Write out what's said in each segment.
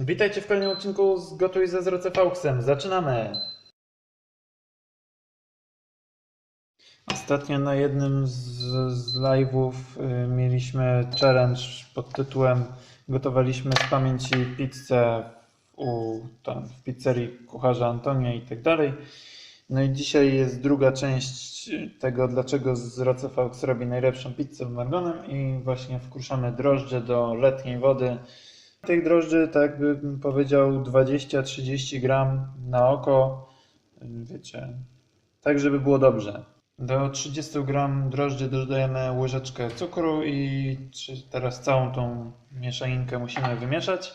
Witajcie w kolejnym odcinku z Gotuj ze Zroce Fauxem. Zaczynamy! Ostatnio na jednym z, z live'ów y, mieliśmy challenge pod tytułem Gotowaliśmy z pamięci pizzę u, tam, w pizzerii kucharza Antonia i tak dalej. No i dzisiaj jest druga część tego, dlaczego Faux robi najlepszą pizzę w margonem i właśnie wkruszamy drożdże do letniej wody. Tych drożdży, tak bym powiedział, 20-30 gram na oko, wiecie, tak żeby było dobrze. Do 30 gram drożdży dodajemy łyżeczkę cukru i teraz całą tą mieszaninkę musimy wymieszać.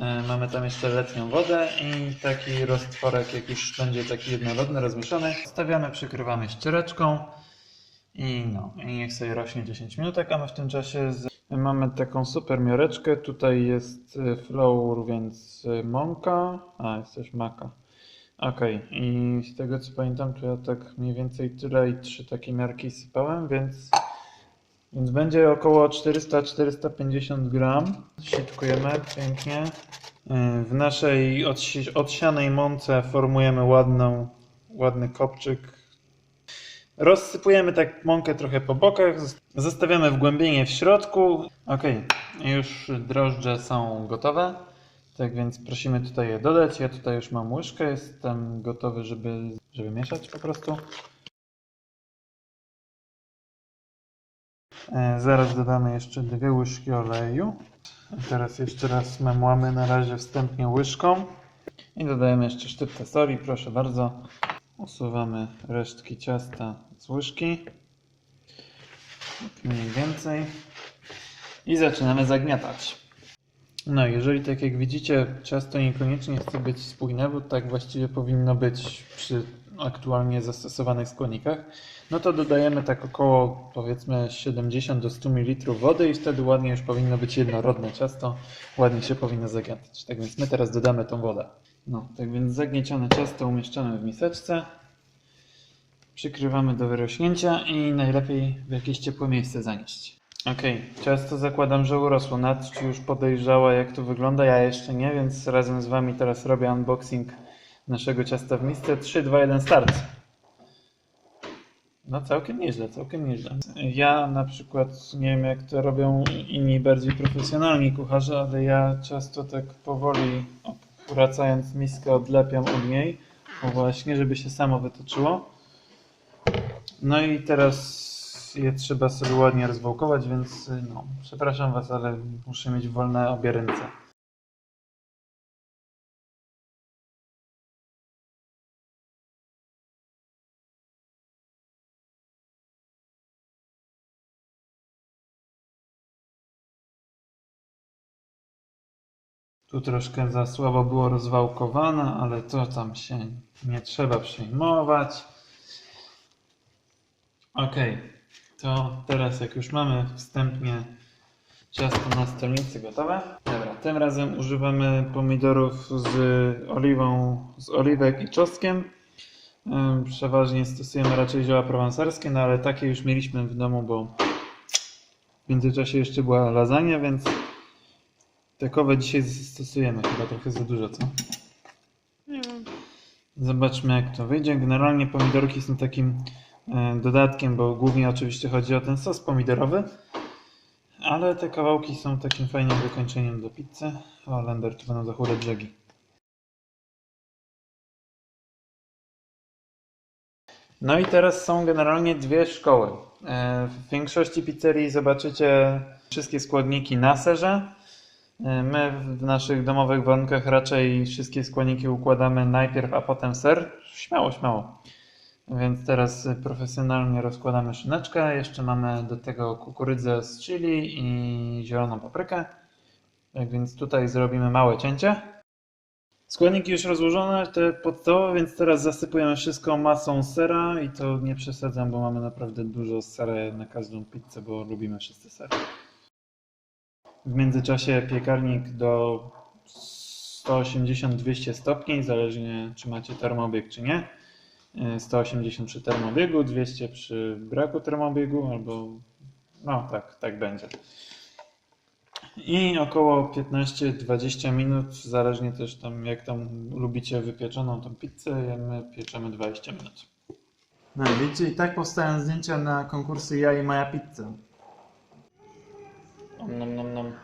E, Mamy tam jeszcze letnią wodę i taki roztworek, jak już będzie taki jednorodny, rozmieszany. Stawiamy, przykrywamy ściereczką i no, i niech sobie rośnie 10 minutek, a my w tym czasie z... mamy taką super miareczkę. Tutaj jest y, flour, więc y, mąka, a jest też maka. Okej, i z tego co pamiętam, to ja tak mniej więcej tyle i trzy takie miarki sypałem, więc, więc będzie około 400-450 gram. Sitkujemy pięknie. Y, W naszej odsi- odsianej mące formujemy ładną, ładny kopczyk. Rozsypujemy tak mąkę trochę po bokach, zos- zostawiamy wgłębienie w środku. Ok, już drożdże są gotowe. Tak więc prosimy tutaj je dodać. Ja tutaj już mam łyżkę, jestem gotowy, żeby, żeby mieszać po prostu. E, Zaraz dodamy jeszcze dwie łyżki oleju. Teraz jeszcze raz memłamy na razie wstępnie łyżką. I dodajemy jeszcze sztyptę soli, proszę bardzo. Usuwamy resztki ciasta z łyżki. Mniej więcej. I zaczynamy zagniatać. No, jeżeli tak jak widzicie, ciasto niekoniecznie chce być spójne, bo tak właściwie powinno być przy aktualnie zastosowanych składnikach, no to dodajemy tak około powiedzmy 70 do 100 ml wody i wtedy ładnie już powinno być jednorodne ciasto, ładnie się powinno zagniatać. Tak więc my teraz dodamy tą wodę. No, tak więc zagniecione ciasto umieszczamy w miseczce, przykrywamy do wyrośnięcia i najlepiej w jakieś ciepłe miejsce zanieść. Okej, ciasto zakładam, że urosło. Nad już podejrzała jak to wygląda, ja jeszcze nie, więc razem z Wami teraz robię unboxing naszego ciasta w misce. 3, 2, 1, start! No całkiem nieźle, całkiem nieźle. Ja na przykład, nie wiem jak to robią inni bardziej profesjonalni kucharze, ale ja ciasto tak powoli, wracając miskę, odlepiam od niej, o właśnie, żeby się samo wytoczyło. No i teraz je trzeba sobie ładnie rozwałkować, więc no, przepraszam Was, ale muszę mieć wolne obie ręce. Tu troszkę za słabo było rozwałkowane, ale to tam się nie trzeba przejmować. Ok, to teraz jak już mamy wstępnie ciasto na stolnicy gotowe. Dobra, tym razem używamy pomidorów z oliwą, z oliwek i czosnkiem. Przeważnie stosujemy raczej zioła prowansarskie, no ale takie już mieliśmy w domu, bo w międzyczasie jeszcze była lasagna, więc takowe dzisiaj stosujemy. Chyba trochę za dużo, co? Nie wiem. Zobaczmy jak to wyjdzie. Generalnie pomidorki są takim e, dodatkiem, bo głównie oczywiście chodzi o ten sos pomidorowy. Ale te kawałki są takim fajnym wykończeniem do pizzy. O, Lender, tu będą za chude brzegi. No i teraz są generalnie dwie szkoły. E, W większości pizzerii zobaczycie wszystkie składniki na serze. E, My w naszych domowych warunkach raczej wszystkie składniki układamy najpierw, a potem ser. Śmiało, śmiało. Więc teraz profesjonalnie rozkładamy szyneczkę. Jeszcze mamy do tego kukurydzę z chili i zieloną paprykę. Tak więc tutaj zrobimy małe cięcie. Składniki już rozłożone, te podstawowe, więc teraz zasypujemy wszystko masą sera i to nie przesadzam, bo mamy naprawdę dużo sera na każdą pizzę, bo lubimy wszyscy ser. W międzyczasie piekarnik do 180-200 stopni, zależnie czy macie termobieg czy nie. Y, 180 przy termobiegu, 200 przy braku termobiegu, albo no tak, tak będzie. I około 15-20 minut, zależnie też tam jak tam lubicie wypieczoną tą pizzę, my pieczemy 20 minut. No widzicie, i tak powstają zdjęcia na konkursy Ja i Moja Pizza. Ном-ном-ном.